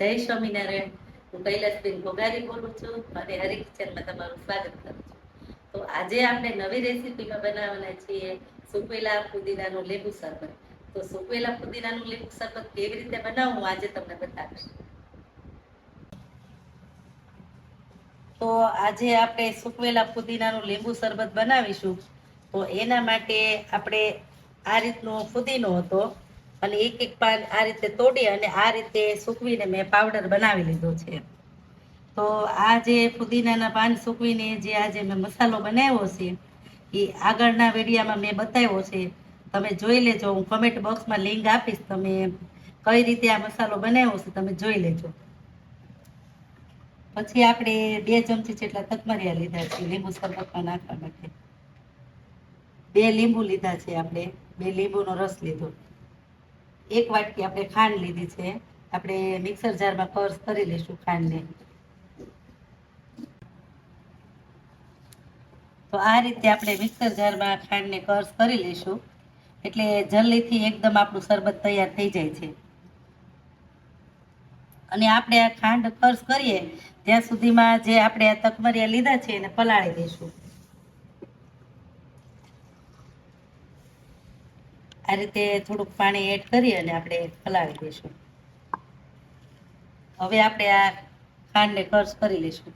જય સ્વામિનારાયણ. હું કૈલાસબેન ભોગારી બોલું છું અને હરી કિચનમાં તમારું સ્વાગત કરું છું. તો આજે આપણે નવી રેસીપીમાં બનાવવાના છીએ સુકવેલા પુદીનાનું લીંબુ શરબત. તો સુકવેલા પુદીનાનું લીંબુ શરબત કેવી રીતે બનાવવું આજે તમને બતાવીશ. તો આજે આપણે સુકવેલા પુદીનાનું લીંબુ શરબત બનાવીશું. તો એના માટે આપણે આ રીતનો પુદીનો હતો. અને એક એક પાન આ રીતે તોડી અને આ રીતે સૂકવીને મેં પાવડર બનાવી લીધો છે. તો આ જે પુદીનાના પાન સૂકવીને જે આજે મેં મસાલો બનાવ્યો છે, એ આગળના વિડીયામાં મેં બતાવ્યો છે. તમે જોઈ લેજો, હું કમેન્ટ બોક્સમાં લિંક આપીશ. તમે કઈ રીતે આ મસાલો બનાવ્યો છે તમે જોઈ લેજો. પછી આપણે બે ચમચી જેટલા તકમરિયા લીધા છે, લીંબુ શરબતમાં નાખવા માટે. બે લીંબુ લીધા છે આપણે, બે લીંબુનો રસ લીધો. એક વાટકી આપણે ખાંડ લીધી છે. આપણે મિક્સર જારમાં કર્સ કરી લઈશું ખાંડને. તો આ રીતે આપણે મિક્સર જારમાં ખાંડને કર્સ કરી લઈશું. એટલે જલ્દીથી એકદમ આપણું શરબત તૈયાર થઈ જાય છે. અને આપણે આ ખાંડ કર્સ કરીએ, ત્યાં સુધીમાં જે આપણે આ તકમરિયા લીધા છે એને પલાળી દઈશું. આ રીતે થોડુંક પાણી એડ કરી અને આપણે પલાળી દઈશું. હવે આપણે આ ખાંડને કર્સ કરી લઈશું.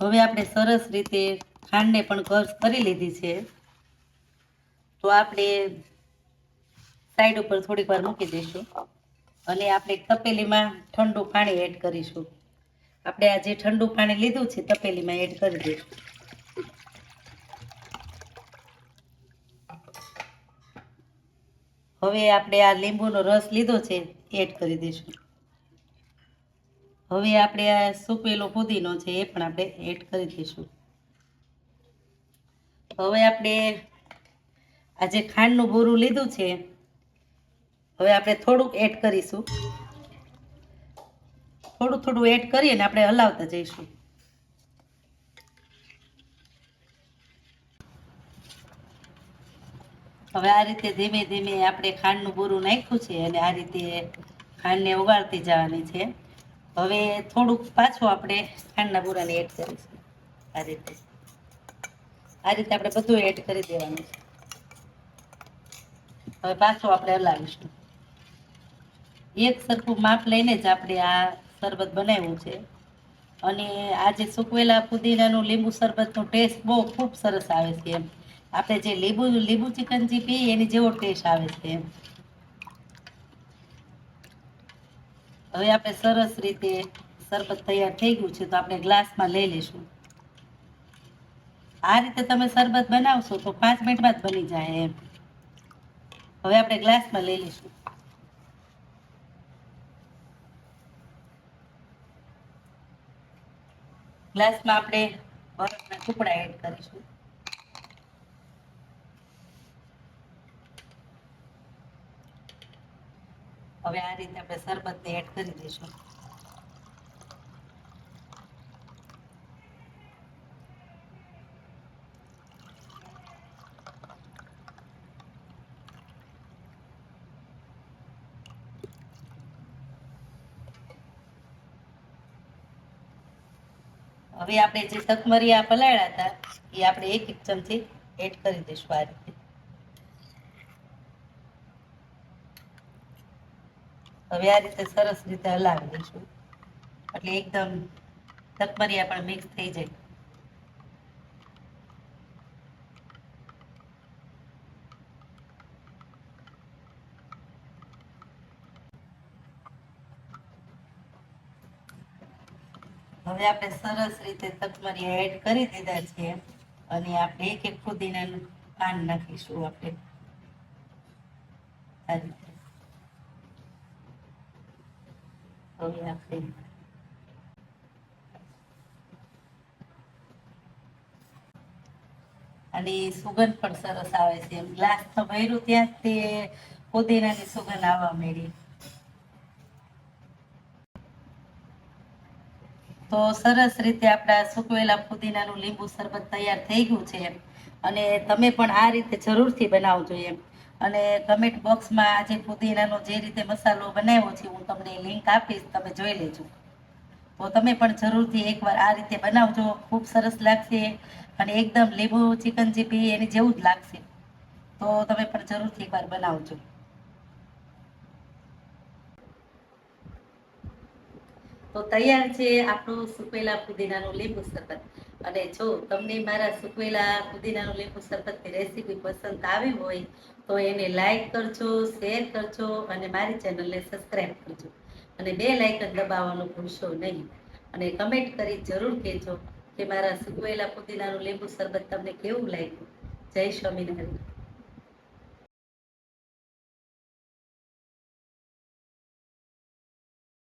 હવે આપણે સરસ રીતે ખાંડને પણ કર્સ કરી લીધી છે. તો આપણે સાઈડ ઉપર થોડીક વાર મૂકી દઈશું અને આપણે તપેલીમાં ઠંડુ પાણી એડ કરીશું. આપણે આ જે ઠંડુ પાણી લીધું છે તપેલીમાં એડ કરી દઈશું. હવે આપણે આ લીંબુનો રસ લીધો છે, એડ કરી દઈશું. હવે આપણે આ સૂકવેલો પુદીનો છે, એ પણ આપણે એડ કરી દઈશું. હવે આપણે આ જે ખાંડનું બોરું લીધું છે, હવે આપણે થોડુંક એડ કરીશું. થોડું થોડું એડ કરીને આપણે હલાવતા જઈશું. હવે આ રીતે ધીમે ધીમે આપણે ખાંડનું બોરું નાખ્યું છે અને આ રીતે ખાંડને ઓગાળતી જવાની છે. હવે થોડુંક પાછું આપણે ખાંડના બોરાને એડ કરીશું. આ રીતે. આ રીતે આપણે બધું એડ કરી દેવાનું છે. હવે પાછું આપણે હલાવીશું. એક સરખું માપ લઈને જ આપણે આ શરબત બનાવ્યું છે. અને આ જે સૂકવેલા પુદીનાનું લીંબુ શરબતનો ટેસ્ટ બહુ ખૂબ સરસ આવે છે એમ. આપણે જે લીંબુ લીંબુ ચિકનજી પીએ, એની જેવો ટેસ્ટ આવે છે એમ. હવે આપણે સરસ રીતે શરબત તૈયાર થઈ ગયું છે, તો આપણે ગ્લાસમાં લઈ લઈશું. આ રીતે તમે શરબત બનાવશો, તો પાંચ મિનિટમાં જ બની જાય એમ. હવે આપણે ગ્લાસમાં લઈ લઈશું. ગ્લાસમાં આપણે બરફના ટુકડા એડ કરીશું. હવે આ રીતે આપણે શરબતને એડ કરી દઈશું. હવે આપણે જે તકમરિયા પલાળ્યા હતા, એ આપણે એક એક ચમચી એડ કરી દઈશું આ હવે આ રીતે સરસ રીતે હલાવી દઈશું. એટલે એકદમ ધકમરિયા પણ મિક્સ થઈ જાય. હવે આપણે સરસ રીતે તકમરિયા એડ કરી દીધા છે અને આપણે એક એક પુદીનાનું પાન નાખીશું આપણે. આ રીતે. હવે આપણે અને સુગંધ પણ સરસ આવે છે. એમ ગ્લાસ તો ભર્યું ત્યાં તે પુદીનાની સુગંધ આવવા મળી તો સરસ રીતે આપણા સુકવેલા પુદીનાનું લીંબુ શરબત તૈયાર થઈ ગયું છે અને તમે પણ આ રીતે જરૂરથી બનાવજો એમ. અને કમેન્ટ બોક્સમાં આજે ફુદીનાનો જે રીતે મસાલો બનાવ્યો છે, હું તમને લિંક આપીશ, તમે જોઈ લેજો. તો તમે પણ જરૂરથી એકવાર આ રીતે બનાવજો, ખૂબ સરસ લાગશે અને એકદમ લીંબુ ચિકન જેવી એની જેવું જ લાગશે. તો તમે પણ જરૂરથી એકવાર બનાવજો. તો તૈયાર છે આપણું સુકેલા ફુદીનાનું લીંબુ શરબત. અને જો તમને મારા સુકવેલા પુદીનાનું લીંબુ શરબતની રેસીપી પસંદ આવી હોય, તો એને લાઈક કરજો, શેર કરજો અને મારી ચેનલને સબસ્ક્રાઈબ કરજો. અને બે લાઇકન દબાવવાનું ભૂલશો નહીં. અને કમેન્ટ કરી જરૂર કહેજો કે મારા સુકવેલા પુદીનાનું લીંબુ શરબત તમને કેવું લાગ્યું? જય સ્વામિનારાયણ.